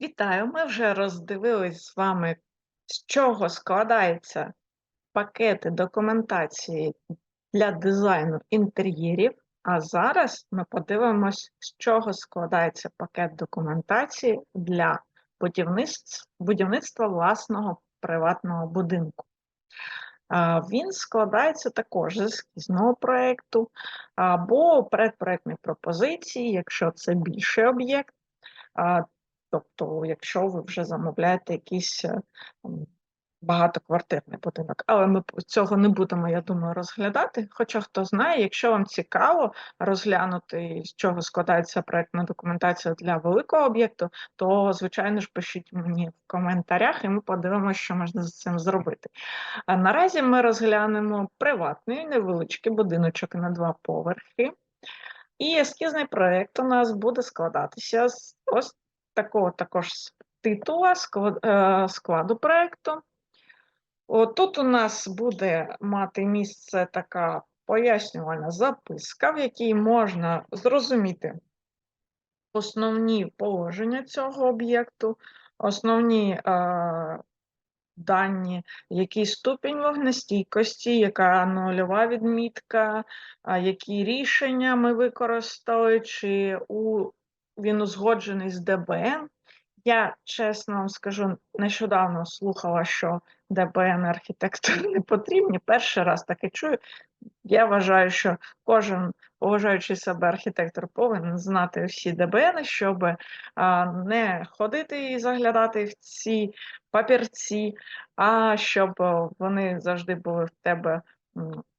Вітаю! Ми вже роздивились з вами, з чого складаються пакети документації для дизайну інтер'єрів. А зараз ми подивимось, з чого складається пакет документації для будівництв, будівництва власного приватного будинку. Він складається також з ескізного проєкту або предпроектної пропозиції, якщо це більший об'єкт. Тобто, якщо ви вже замовляєте якийсь е, багатоквартирний будинок, але ми цього не будемо, я думаю, розглядати. Хоча хто знає, якщо вам цікаво розглянути, з чого складається проектна документація для великого об'єкту, то звичайно ж пишіть мені в коментарях, і ми подивимося, що можна з цим зробити. А наразі ми розглянемо приватний невеличкий будиночок на два поверхи. І ескізний проєкт у нас буде складатися з ось такого також титула е, складу проєкту. Тут у нас буде мати місце така пояснювальна записка, в якій можна зрозуміти основні положення цього об'єкту, основні е, дані, який ступінь вогнестійкості, яка нульова відмітка, які рішення ми використали, чи у, він узгоджений з ДБН. Я чесно вам скажу, нещодавно слухала, що ДБН архітектори не потрібні. Перший раз таке чую. Я вважаю, що кожен поважаючий себе архітектор повинен знати всі ДБН, щоб а, не ходити і заглядати в ці папірці, а щоб вони завжди були в тебе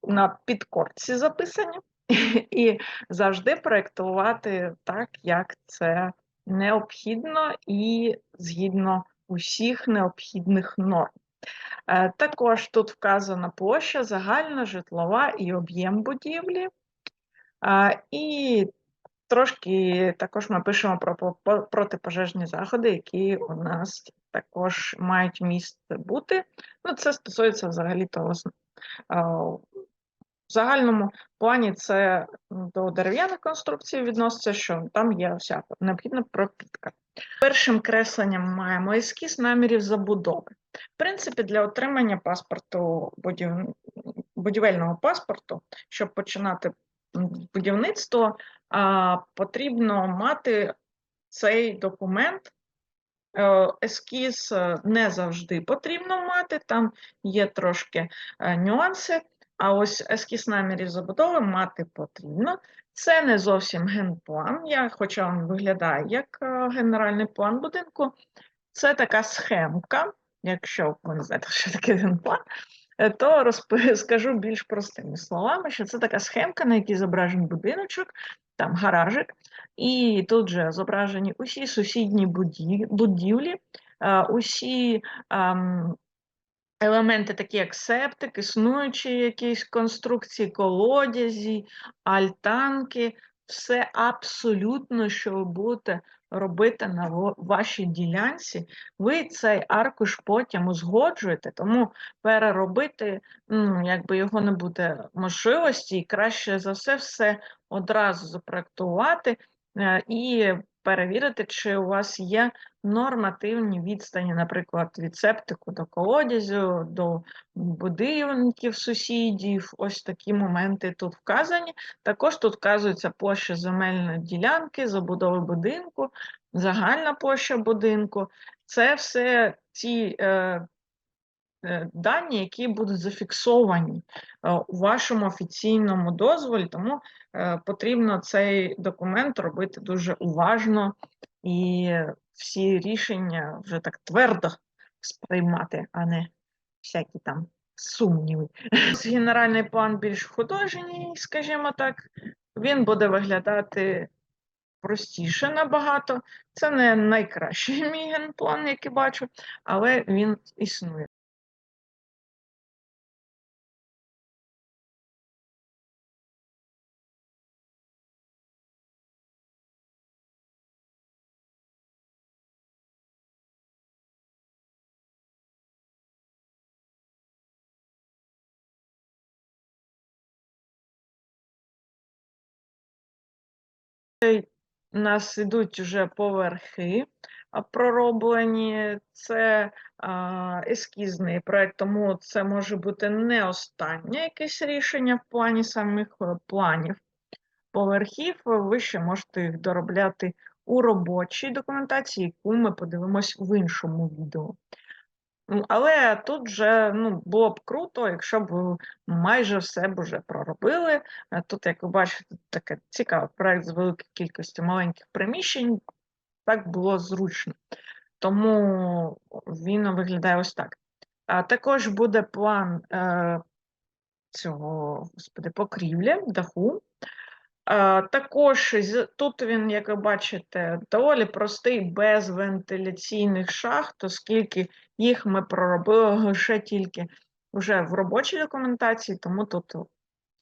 на підкорці записані, і завжди проєктувати так, як це необхідно і згідно усіх необхідних норм. Е, Також тут вказана площа, загальна, житлова і об'єм будівлі. Е, І трошки також ми пишемо про по- по- протипожежні заходи, які у нас також мають місце бути. Ну, це стосується взагалі того. В загальному плані це до дерев'яних конструкцій відноситься, що там є вся необхідна пропітка. Першим кресленням маємо ескіз намірів забудови. В принципі, для отримання паспорту будів... будівельного паспорту, щоб починати будівництво, потрібно мати цей документ. Е, Ескіз е, не завжди потрібно мати, там є трошки е, нюанси. А ось ескіз намірів забудови мати потрібно. Це не зовсім генплан, я, хоча він виглядає як е, генеральний план будинку. Це така схемка. Якщо ви не знаєте, що таке генплан, е, то розп- більш простими словами, що це така схемка, на якій зображений будиночок, там гаражик, і тут же зображені усі сусідні будівлі, е, усі елементи, такі як септик, існуючі якісь конструкції, колодязі, альтанки, все абсолютно, що ви будете робити на вашій ділянці, ви цей аркуш потім узгоджуєте, тому переробити ну, якби його не буде можливості, і краще за все все одразу запроектувати е, і перевірити, чи у вас є нормативні відстані, наприклад, від септику до колодязю, до будинків сусідів. Ось такі моменти тут вказані. Також тут вказується площа земельної ділянки, забудови будинку, загальна площа будинку. Це все е, е, дані, які будуть зафіксовані е, у вашому офіційному дозволі, тому е, потрібно цей документ робити дуже уважно і всі рішення вже так твердо сприймати, а не всякі там сумніви. Генеральний план більш художній, скажімо так, він буде виглядати простіше набагато. Це не найкращий мій генплан, який бачу, але він існує. У нас йдуть вже поверхи пророблені, це ескізний проект, тому це може бути не останнє якесь рішення в плані самих е, планів поверхів. Ви ще можете їх доробляти у робочій документації, яку ми подивимось в іншому відео. Але тут же ну, було б круто, якщо б майже все б вже проробили. Е, Тут, як ви бачите, таке цікавий проект з великою кількістю маленьких приміщень. Так було зручно. Тому він виглядає ось так. А також буде план е, цього господи, покрівлі, даху. Також тут він, як ви бачите, доволі простий, без вентиляційних шахт, оскільки їх ми проробили лише тільки вже в робочій документації, тому тут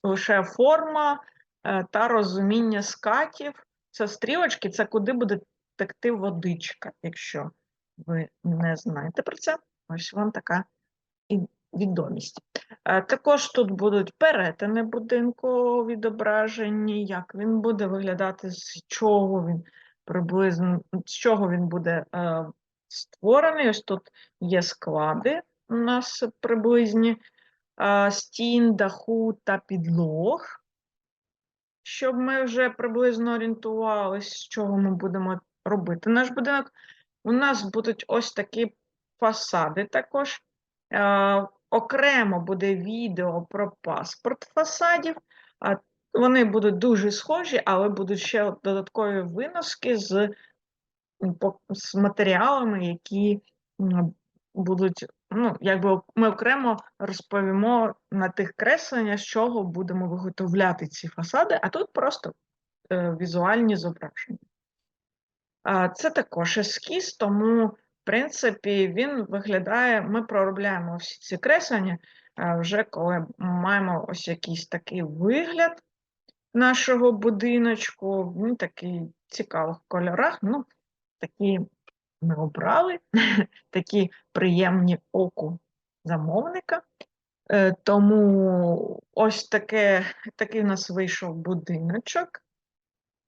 лише форма е, та розуміння скатів. Це стрілочки, це куди буде текти водичка, якщо ви не знаєте про це. Ось вам така відомість. Е, Також тут будуть перетини будинку відображені, як він буде виглядати, з чого він приблизно, з чого він буде е, створений. Ось тут є склади у нас приблизні е, стін, даху та підлог, щоб ми вже приблизно орієнтувалися, з чого ми будемо робити наш будинок. У нас будуть ось такі фасади також. Е, окремо буде відео про паспорт фасадів. Вони будуть дуже схожі, але будуть ще додаткові виноски з, з матеріалами, які будуть, ну, якби ми окремо розповімо на тих кресленнях, з чого будемо виготовляти ці фасади, а тут просто е, візуальні зображення. Це також ескіз, тому, принципі, він виглядає, ми проробляємо всі ці креслення вже коли маємо ось якийсь такий вигляд нашого будиночку. Він такий в цікавих кольорах. Ну, такі ми обрали, такі приємні оку замовника. Е, Тому ось таке, такий у нас вийшов будиночок.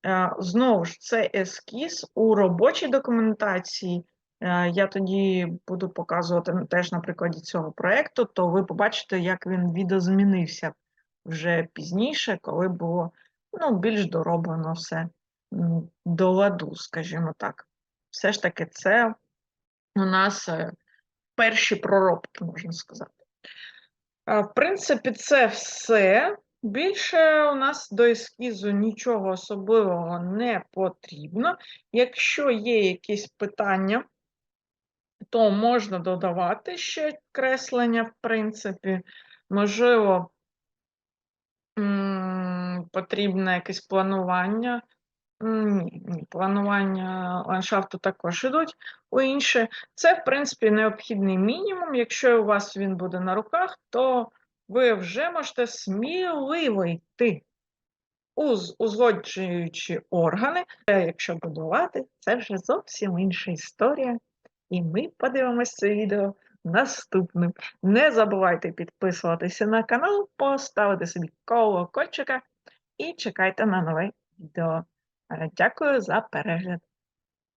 Е, Знову ж, це ескіз у робочій документації. Е, Я тоді буду показувати теж на прикладі цього проєкту, то ви побачите, як він відозмінився вже пізніше, коли було ну, більш дороблено все до ладу, скажімо так. Все ж таки, це у нас е, перші проробки, можна сказати. В принципі, це все. Більше у нас до ескізу нічого особливого не потрібно. Якщо є якісь питання, то можна додавати ще креслення, в принципі. Можливо, потрібне якесь планування. Ні, ні, планування ландшафту також ідуть у інше. Це, в принципі, необхідний мінімум. Якщо у вас він буде на руках, то ви вже можете сміливо йти уз, узгоджуючи органи. Якщо будувати, це вже зовсім інша історія. І ми подивимось це відео наступним. Не забувайте підписуватися на канал, поставити собі колокольчика і чекайте на нове відео. Е, Дякую за перегляд.